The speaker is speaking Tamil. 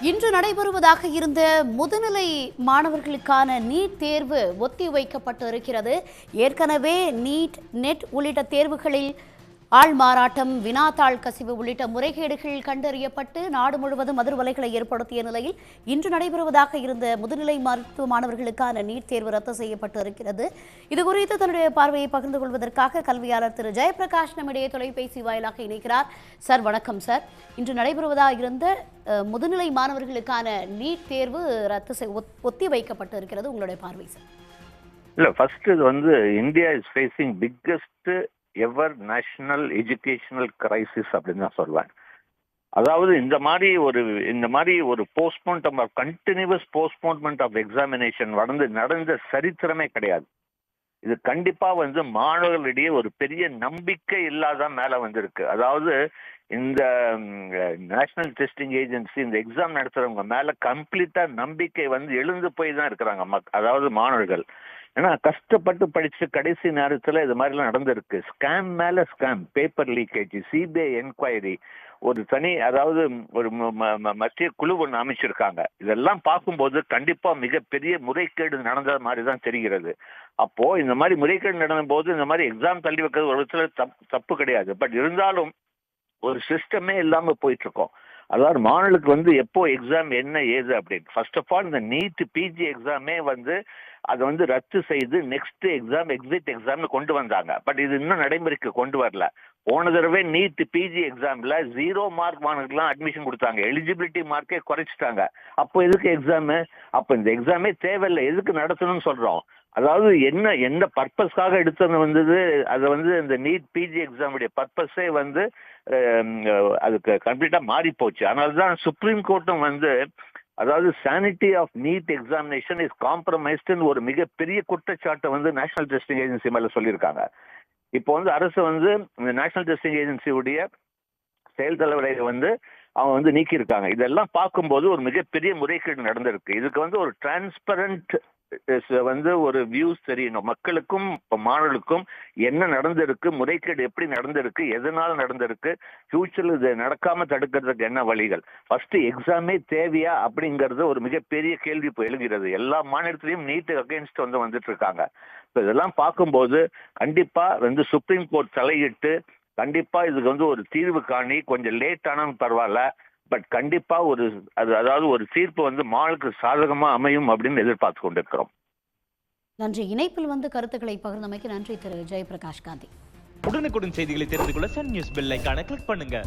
இன்று நடைபெறுவதாக இருந்த முதுநிலை மாணவர்களுக்கான நீட் தேர்வு ஒத்தி வைக்கப்பட்டு இருக்கிறது ஏற்கனவே நீட் நெட் உள்ளிட்ட தேர்வுகளில் ஆள் மாறாட்டம் வினாத்தாள் கசிவு உள்ளிட்ட முறைகேடுகள் கண்டறியப்பட்டு நாடு முழுவதும் அதிர்வலைகளை ஏற்படுத்திய நிலையில் இன்று நடைபெறுவதாக இருந்த முதுநிலை மருத்துவ மாணவர்களுக்கான நீட் தேர்வு ரத்து செய்யப்பட்டு இருக்கிறது. இது குறித்து தன்னுடைய பார்வையை பகிர்ந்து கொள்வதற்காக கல்வியாளர் திரு. ஜெயபிரகாஷ் நம்மிடையே தொலைபேசி வாயிலாக இணைக்கிறார் சார் வணக்கம் சார். இன்று நடைபெறுவதாக இருந்த முதுநிலை மாணவர்களுக்கான நீட் தேர்வு ரத்து ஒத்தி வைக்கப்பட்டு இருக்கிறது. உங்களுடைய பார்வை சார். இல்லை ஃபர்ஸ்ட் இது வந்து India is facing biggest ever national educational crisis அப்படின்னு தான் சொல்லுவேன் அதாவது இந்த மாதிரி ஒரு இந்த மாதிரி ஒரு postpone continues postponement of examination நடந்து நடந்த சரித்திரமே கிடையாது. இது கண்டிப்பா வந்து மாணவர்களிடையே ஒரு பெரிய நம்பிக்கை இல்லாத மேல வந்திருக்கு. அதாவது இந்த நேஷனல் டெஸ்டிங் ஏஜென்சி இந்த எக்ஸாம் நடத்துறவங்க மேல கம்ப்ளீட்டா நம்பிக்கை வந்து எழுந்து போய் தான் இருக்கிறாங்க அதாவது மாணவர்கள். ஏன்னா கஷ்டப்பட்டு படிச்சு கடைசி நேரத்துல இது மாதிரிலாம் நடந்திருக்கு. ஸ்கேம் மேல scam paper leakage CBI enquiry ஒரு தனி அதாவது ஒரு மத்திய குழு ஒன்று அமைச்சிருக்காங்க. இதெல்லாம் பார்க்கும்போது கண்டிப்பா மிகப்பெரிய முறைகேடு நடந்த மாதிரி தான் தெரிகிறது. அப்போ இந்த மாதிரி முறைகேடு நடந்த போது இந்த மாதிரி எக்ஸாம் தள்ளி வைக்கிறது ஒரு விதத்துல தப்- தப்பு கிடையாது. பட் இருந்தாலும் ஒரு சிஸ்டமே இல்லாம போயிட்டு இருக்கோம் அதாவது மாணவர்களுக்கு வந்து எப்போ எக்ஸாம் என்ன ஏது அப்படின்னு ஃபர்ஸ்ட் ஆஃப் ஆல் இந்த நீட் பிஜி எக்ஸாமே வந்து அதை வந்து ரத்து செய்து நெக்ஸ்ட் எக்ஸாம் எக்ஸிட் எக்ஸாம்னு கொண்டு வந்தாங்க. பட் இது இன்னும் நடைமுறைக்கு கொண்டு வரல. போன தடவை நீட் பிஜி எக்ஸாம்ல ஜீரோ மார்க் மாணவர்கள்லாம் அட்மிஷன் கொடுத்தாங்க. எலிஜிபிலிட்டி மார்க்கே குறைச்சிட்டாங்க. அப்போ எதுக்கு எக்ஸாமு அப்போ இந்த எக்ஸாமே தேவையில்லை. எதுக்கு நடத்தணும்னு சொல்றோம்? அதாவது என்ன எந்த பர்பஸ்க்காக எடுத்தது வந்தது? அதை வந்து இந்த நீட் பிஜி எக்ஸாமுடைய பர்பஸே வந்து அதுக்கு கம்ப்ளீட்டா மாறி போச்சு. அதனால தான் சுப்ரீம் கோர்ட்டும் வந்து அதாவது sanity of NEET examination is காம்ப்ரமைஸ்டுன்னு ஒரு மிகப்பெரிய குற்றச்சாட்டை வந்து நேஷனல் டெஸ்டிங் ஏஜென்சி மேல சொல்லியிருக்காங்க. இப்போ வந்து அரசு வந்து இந்த நேஷனல் டெஸ்டிங் ஏஜென்சியுடைய செயல் தலைவரை வந்து அவங்க வந்து நீக்கியிருக்காங்க. இதெல்லாம் பார்க்கும்போது ஒரு மிகப்பெரிய முறைகேடு நடந்திருக்கு. இதுக்கு வந்து ஒரு டிரான்ஸ்பரண்ட் வந்து ஒரு வியூஸ் தெரியணும். மக்களுக்கும் மாணவர்களுக்கும் என்ன நடந்திருக்கு முறைகேடு எப்படி நடந்திருக்கு எதனால நடந்திருக்கு ஃபியூச்சர்ல இது நடக்காம தடுக்கிறதுக்கு என்ன வழிகள்? ஃபர்ஸ்ட் எக்ஸாமே தேவையா அப்படிங்கிறது ஒரு மிகப்பெரிய கேள்வி இப்போ எழுகிறது. எல்லா மாநிலத்திலையும் நீட் அகேன்ஸ்ட் வந்து வந்துட்டு இருக்காங்க இப்போ இதெல்லாம் பார்க்கும்போது கண்டிப்பா வந்து சுப்ரீம் கோர்ட் தலையிட்டு கண்டிப்பா இதுக்கு வந்து ஒரு தீர்வு காணி. கொஞ்சம் லேட் ஆனாலும் பரவாயில்ல. பட் கண்டிப்பா ஒரு அது அதாவது ஒரு தீர்ப்பு வந்து மாளுக்கு சாதகமா அமையும் அப்படின்னு எதிர்பார்த்து கொண்டிருக்கிறோம். நன்றி. இணைப்பில் வந்து கருத்துக்களை பகிர்ந்தமைக்கு நன்றி திரு. ஜெயபிரகாஷ் காந்தி. உடனுக்குடன் செய்திகளை தெரிந்து கொள்ள சன் நியூஸ் பெல் ஐகானை கிளிக் பண்ணுங்க.